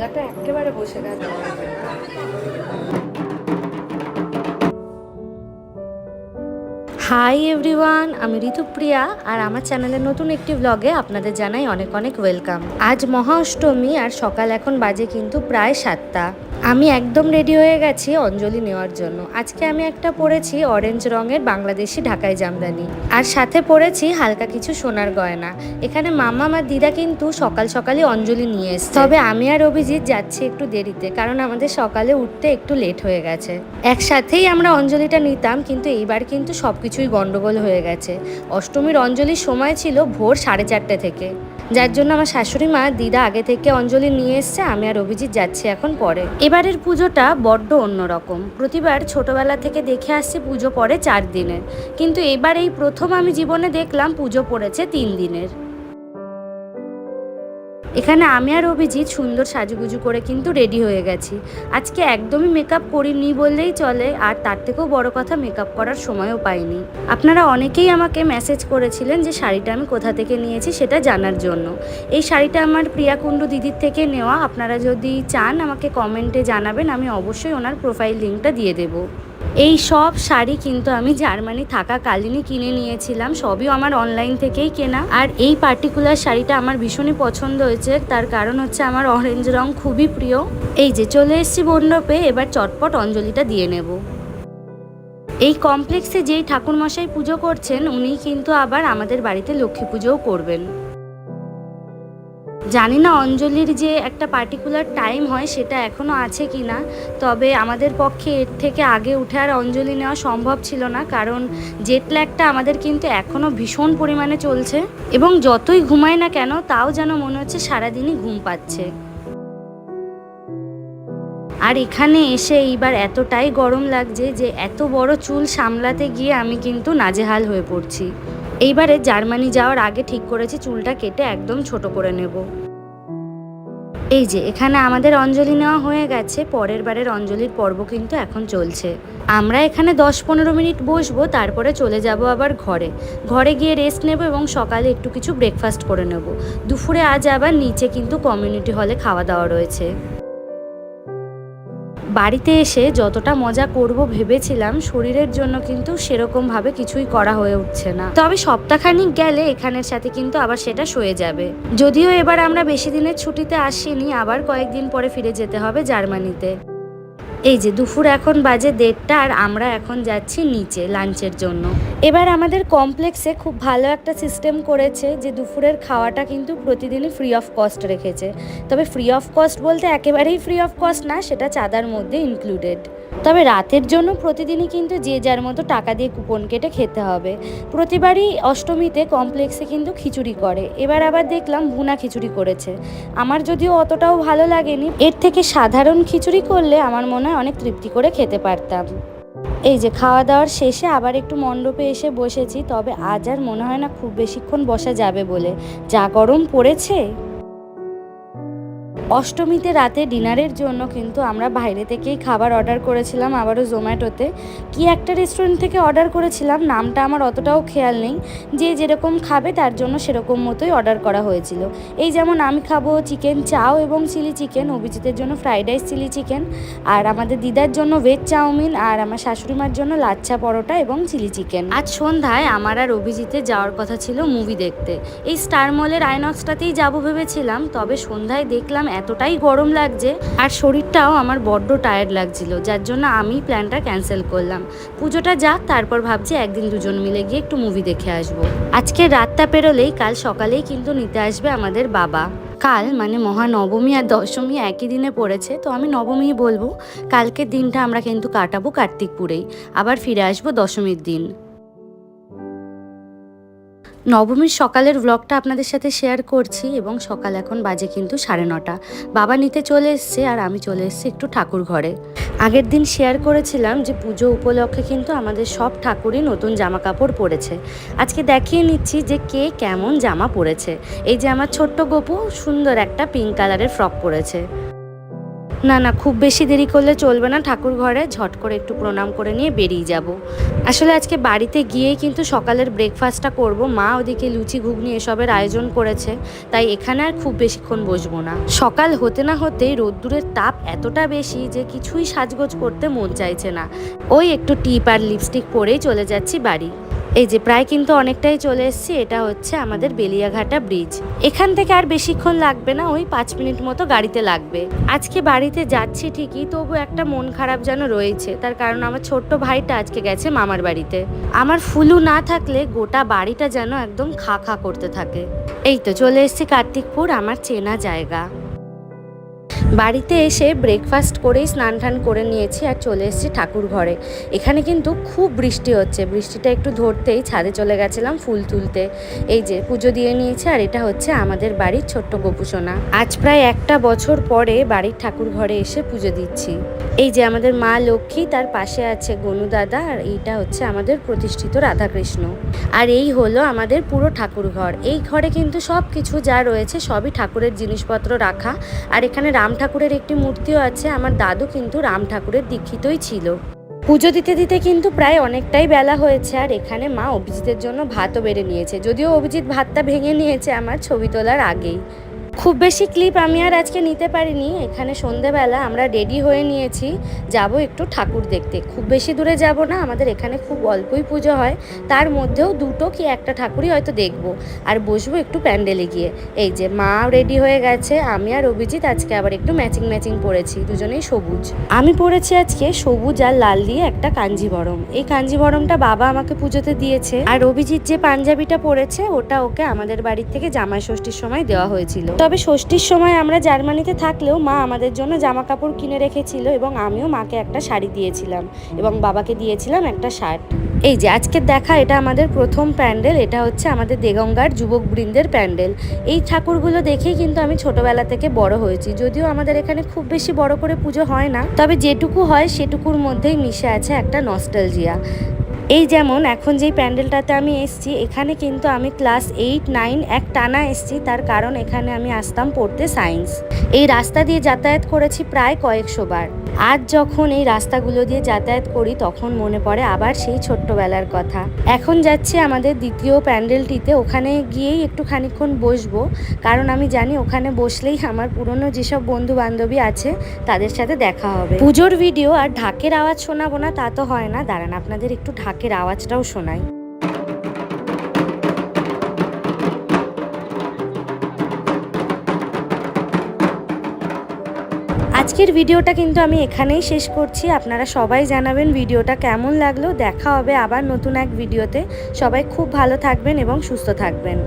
গলাটা একেবারে বসে গেল হাই এভরিওয়ান আমি ঋতুপ্রিয়া, আর আমার চ্যানেলের নতুন একটি ব্লগে আপনাদের জানাই অনেক অনেক ওয়েলকাম আজ মহা অষ্টমী, আর সকাল এখন বাজে কিন্তু প্রায় সাতটা। আমি একদম রেডি হয়ে গেছি অঞ্জলি নেওয়ার জন্য। আজকে আমি একটা পরেছি অরেঞ্জ রঙের বাংলাদেশি ঢাকাই জামদানি। আর সাথে পরেছি হালকা কিছু সোনার গয়না। এখানে মামা আমার দিদা কিন্তু সকাল সকালে অঞ্জলি নিয়ে এসছে। তবে আমি আর অভিজিৎ যাচ্ছি একটু দেরিতে, কারণ আমাদের সকালে উঠতে একটু লেট হয়ে গেছে। একসাথেই আমরা অঞ্জলিটা নিতাম, কিন্তু এইবার কিন্তু সব কিছুই গন্ডগোল হয়ে গেছে। অষ্টমীর অঞ্জলির সময় ছিল ভোর সাড়ে চারটে থেকে। যার জন্য আমার শাশুড়ি মা, দিদা আগে থেকে অঞ্জলি নিয়ে এসছে, আমি আর অভিজিৎ যাচ্ছি এখন পরে। এবারের পুজোটা বড্ড অন্যরকম। প্রতিবার ছোটবেলা থেকে দেখে আসছি পুজো পরে চার দিনের। কিন্তু এবার এই প্রথম আমি জীবনে দেখলাম পুজো পড়েছে তিন দিনের। এখানে আমি আর অভিজিৎ সুন্দর সাজুগুজু করে কিন্তু রেডি হয়ে গেছি। আজকে একদমই মেকআপ করিনি বললেই চলে, আর তার থেকেও বড় কথা মেকআপ করার সময়ও পাইনি। আপনারা অনেকেই আমাকে মেসেজ করেছিলেন যে শাড়িটা আমি কোথা থেকে নিয়েছি সেটা জানার জন্য। এই শাড়িটা আমার প্রিয়া কুণ্ডু দিদির থেকে নেওয়া। আপনারা যদি চান আমাকে কমেন্টে জানাবেন, আমি অবশ্যই ওনার প্রোফাইল লিঙ্কটা দিয়ে দেবো। এই সব শাড়ি কিন্তু আমি জার্মানি থাকাকালীনই কিনে নিয়েছিলাম, সবই আমার অনলাইন থেকেই কেনা। আর এই পার্টিকুলার শাড়িটা আমার ভীষণই পছন্দ হয়েছে, তার কারণ হচ্ছে আমার অরেঞ্জ রং খুবই প্রিয়। এই যে, চলে এসেছি মণ্ডপে এবার চটপট অঞ্জলিটা দিয়ে নেব। এই কমপ্লেক্সে যেই ঠাকুরমশাই পুজো করছেন উনি কিন্তু আবার আমাদের বাড়িতে লক্ষ্মী পুজোও করবেন। জানি না অঞ্জলির যে একটা পার্টিকুলার টাইম হয় সেটা এখনও আছে কি না, তবে আমাদের পক্ষে এর থেকে আগে উঠে আর অঞ্জলি নেওয়া সম্ভব ছিল না, কারণ জেট ল্যাগটা আমাদের কিন্তু এখনও ভীষণ পরিমাণে চলছে এবং যতই ঘুমাই না কেন তাও যেন মনে হচ্ছে সারাদিনই ঘুম পাচ্ছে। আর এখানে এসে এইবার এতটাই গরম লাগছে যে এত বড় চুল সামলাতে গিয়ে আমি কিন্তু নাজেহাল হয়ে পড়ছি। এইবারে জার্মানি যাওয়ার আগে ঠিক করেছি চুলটা কেটে একদম ছোট করে নেব। এই যে, এখানে আমাদের অঞ্জলি নেওয়া হয়ে গেছে। পরের বারের অঞ্জলির পর্ব কিন্তু এখন চলছে। আমরা এখানে দশ পনেরো মিনিট বসবো, তারপরে চলে যাব আবার ঘরে। ঘরে গিয়ে রেস্ট নেব এবং সকালে একটু কিছু ব্রেকফাস্ট করে নেব। দুপুরে আজ আবার নিচে কিন্তু কমিউনিটি হলে খাওয়া দাওয়া রয়েছে। বাড়িতে এসে যতটা মজা করব ভেবেছিলাম, শরীরের জন্য কিন্তু সেরকমভাবে কিছুই করা হয়ে উঠছে না। তবে সপ্তাহখানিক গেলে এখানের সাথে কিন্তু আবার সেটা সয়ে যাবে। যদিও এবার আমরা বেশি দিনের ছুটিতে আসিনি, আবার কয়েকদিন পরে ফিরে যেতে হবে জার্মানিতে। এই যে দুপুর এখন বাজে দেড়টা আর আমরা এখন যাচ্ছি নিচে লাঞ্চের জন্য। এবার আমাদের কমপ্লেক্সে খুব ভালো একটা সিস্টেম করেছে যে দুপুরের খাওয়াটা কিন্তু প্রতিদিনই ফ্রি অফ কস্ট রেখেছে। তবে ফ্রি অফ কস্ট বলতে একেবারেই ফ্রি অফ কস্ট না, সেটা চাঁদার মধ্যে ইনক্লুডেড তবে রাতের জন্য প্রতিদিনই কিন্তু যে যার মতো টাকা দিয়ে কুপন কেটে খেতে হবে। প্রতিবারই অষ্টমীতে কমপ্লেক্সে কিন্তু খিচুড়ি করে। এবার আবার দেখলাম ভুনা খিচুড়ি করেছে। আমার যদিও অতটাও ভালো লাগেনি, এর থেকে সাধারণ খিচুড়ি করলে আমার মনে হয় অনেক তৃপ্তি করে খেতে পারতাম। এই যে খাওয়া দাওয়ার শেষে আবার একটু মণ্ডপে এসে বসেছি, তবে আজ আর মনে হয় না খুব বেশিক্ষণ বসা যাবে বলে। যা গরম পড়েছে। অষ্টমীতে রাতে ডিনারের জন্য কিন্তু আমরা বাইরে থেকেই খাবার অর্ডার করেছিলাম আবারও জোম্যাটোতে। কি একটা রেস্টুরেন্ট থেকে অর্ডার করেছিলাম, নামটা আমার অতটাও খেয়াল নেই। যে যেরকম খাবে তার জন্য সেরকম মতোই অর্ডার করা হয়েছিল। এই যেমন আমি খাব চিকেন চাও এবং চিলি চিকেন, অভিজিতের জন্য ফ্রাইড রাইস চিলি চিকেন, আর আমাদের দিদার জন্য ভেজ চাউমিন, আর আমার শাশুড়ি মার জন্য লাচ্ছা পরোটা এবং চিলি চিকেন। আজ সন্ধ্যায় আমার আর অভিজিতে যাওয়ার কথা ছিল মুভি দেখতে। এই স্টার মলের আইনক্সটাতেই যাব ভেবেছিলাম, তবে সন্ধ্যায় দেখলাম এতটাই গরম লাগছে আর শরীরটাও আমার বড্ড টায়ার্ড লাগছিল, যার জন্য আমি প্ল্যানটা ক্যান্সেল করলাম। পুজোটা যাক, তারপর ভাবছি একদিন দুজন মিলে গিয়ে একটু মুভি দেখে আসব। আজকে রাতটা পেরোলেই, কাল সকালেই কিন্তু নিতে আসবে আমাদের বাবা। কাল মানে মহানবমী আর দশমী একই দিনে পড়েছে, তো আমি নবমীই বলব। কালকের দিনটা আমরা কিন্তু কাটাবো কার্তিকপুরেই। আবার ফিরে আসব দশমীর দিন। নবমীর সকালের ব্লগটা আপনাদের সাথে শেয়ার করছি এবং সকাল এখন বাজে কিন্তু সাড়ে নটা। বাবা নিতে চলে এসছে আর আমি চলে এসেছি একটু ঠাকুর ঘরে। আগের দিন শেয়ার করেছিলাম যে পুজো উপলক্ষে কিন্তু আমাদের সব ঠাকুরই নতুন জামা কাপড় পরেছে। আজকে দেখিয়ে নিচ্ছি যে কে কেমন জামা পরেছে। এই যে আমার ছোট্ট গপু সুন্দর একটা পিঙ্ক কালারের ফ্রক পরেছে। না না, খুব বেশি দেরি করলে চলবে না। ঠাকুর ঘরে ঝট করে একটু প্রণাম করে নিয়ে বেরিয়ে যাব। আসলে আজকে বাড়িতে গিয়েই কিন্তু সকালের ব্রেকফাস্টটা করব। মা ওদিকে লুচি, ঘুগনি এসবের আয়োজন করেছে, তাই এখানে আর খুব বেশিক্ষণ বসবো না। সকাল হতে না হতেই রোদ্দুরের তাপ এতটা বেশি যে কিছুই সাজগোজ করতে মন চাইছে না। ওই একটু টিপ আর লিপস্টিক পরেই চলে যাচ্ছি বাড়ি। এই যে প্রায় কিন্তু অনেকটাই চলে এসেছি, এটা হচ্ছে আমাদের বেলিয়াঘাটা ব্রিজ। এখান থেকে আর বেশিক্ষণ লাগবে না, ওই পাঁচ মিনিট মতো গাড়িতে লাগবে। আজকে বাড়িতে যাচ্ছি ঠিকই, তবু একটা মন খারাপ যেন রয়েছে, তার কারণ আমার ছোট্ট ভাইটা আজকে গেছে মামার বাড়িতে। আমার ফুলু না থাকলে গোটা বাড়িটা যেন একদম খা খা করতে থাকে। এই তো চলে এসেছি কার্তিকপুর, আমার চেনা জায়গা। বাড়িতে এসে ব্রেকফাস্ট করেই স্নান টান করে নিয়েছি আর চলে এসেছি ঠাকুর ঘরে। এখানে কিন্তু খুব বৃষ্টি হচ্ছে। বৃষ্টিটা একটু ধরতেই ছাদে চলে গেছিলাম ফুল তুলতে। এই যে পুজো দিয়ে নিয়েছে আর এটা হচ্ছে আমাদের বাড়ির ছোট্ট গোপুসোনা। আজ প্রায় একটা বছর পরে বাড়ির ঠাকুর ঘরে এসে পুজো দিচ্ছি। এই যে আমাদের মা লক্ষ্মী, তার পাশে আছে গনু দাদা, আর এইটা হচ্ছে আমাদের প্রতিষ্ঠিত রাধাকৃষ্ণ। আর এই হলো আমাদের পুরো ঠাকুর ঘর। এই ঘরে কিন্তু সব কিছু যা রয়েছে সবই ঠাকুরের জিনিসপত্র রাখা। আর এখানে রাম ঠাকুরের একটি মূর্তিও আছে, আমার দাদু কিন্তু রাম ঠাকুরের দীক্ষিতই ছিল। পুজো দিতে দিতে কিন্তু প্রায় অনেকটাই বেলা হয়েছে, আর এখানে মা অভিজিতের জন্য ভাতও বেড়ে নিয়েছে। যদিও অভিজিৎ ভাতটা ভেঙে নিয়েছে আমার ছবি তোলার আগেই। খুব বেশি ক্লিপ আমি আর আজকে নিতে পারিনি। এখানে সন্ধেবেলা আমরা রেডি হয়ে নিয়েছি। যাব একটু ঠাকুর দেখতে। খুব বেশি দূরে যাব না, আমাদের এখানে খুব অল্পই পুজো হয়। তার মধ্যেও দুটো কি একটা ঠাকুরই হয়তো দেখব। আর বসবো একটু প্যান্ডেলে গিয়ে। এই যে মা রেডি হয়ে গেছে, আমি আর অভিজিৎ আজকে আবার একটু ম্যাচিং ম্যাচিং পরেছি দুজনেই সবুজ। আমি পরেছি আজকে সবুজ আর লাল দিয়ে একটা কাঞ্জিবরম। এই কাঞ্জিবরমটা বাবা আমাকে পুজোতে দিয়েছে। আর অভিজিৎ যে পাঞ্জাবিটা পরেছে ওটা ওকে আমাদের বাড়ির থেকে জামাই ষষ্ঠীর সময় দেওয়া হয়েছিল। তবে ষষ্ঠীর সময় আমরা জার্মানিতে থাকলেও মা আমাদের জন্য জামা কাপড় কিনে রেখেছিল এবং আমিও মাকে একটা শাড়ি দিয়েছিলাম এবং বাবাকে দিয়েছিলাম একটা শার্ট। এই যে আজকের দেখা, এটা আমাদের প্রথম প্যান্ডেল, এটা হচ্ছে আমাদের দেগঙ্গার যুবক বৃন্দের প্যান্ডেল। এই ঠাকুরগুলো দেখেই কিন্তু আমি ছোটবেলা থেকে বড় হয়েছি, যদিও আমাদের এখানে খুব বেশি বড় করে পুজো হয় না। তবে যেটুকু হয় সেটুকুর মধ্যেই মিশে আছে একটা নস্টালজিয়া। এই যেমন, এখন যেই প্যান্ডেলটাতে আমি এসছি, এখানে কিন্তু আমি ক্লাস এইট, নাইন, এক টানা এসছি। তার কারণ এখানে আমি আসতাম পড়তে সায়েন্স। এই রাস্তা দিয়ে যাতায়াত করেছি প্রায় কয়েকশো বার। আজ যখন এই রাস্তাগুলো দিয়ে যাতায়াত করি, তখন মনে পড়ে আবার সেই ছোট্টবেলার কথা। এখন যাচ্ছি আমাদের দ্বিতীয় প্যান্ডেলটিতে, ওখানে গিয়েই একটু খানিক্ষণ বসবো। কারণ আমি জানি ওখানে বসলেই আমার পুরনো যেসব বন্ধু বান্ধবী আছে, তাদের সাথে দেখা হবে। পুজোর ভিডিও আর ঢাকের আওয়াজ শোনাবো না, তা তো হয় না। দাঁড়ান, আপনাদের একটু ঢাকের আওয়াজটাও শোনাই। আজকের ভিডিওটা কিন্তু আমি এখানেই শেষ করছি। আপনারা সবাই জানাবেন ভিডিওটা কেমন লাগল। দেখা হবে আবার নতুন এক ভিডিওতে। সবাই খুব ভালো থাকবেন এবং সুস্থ থাকবেন।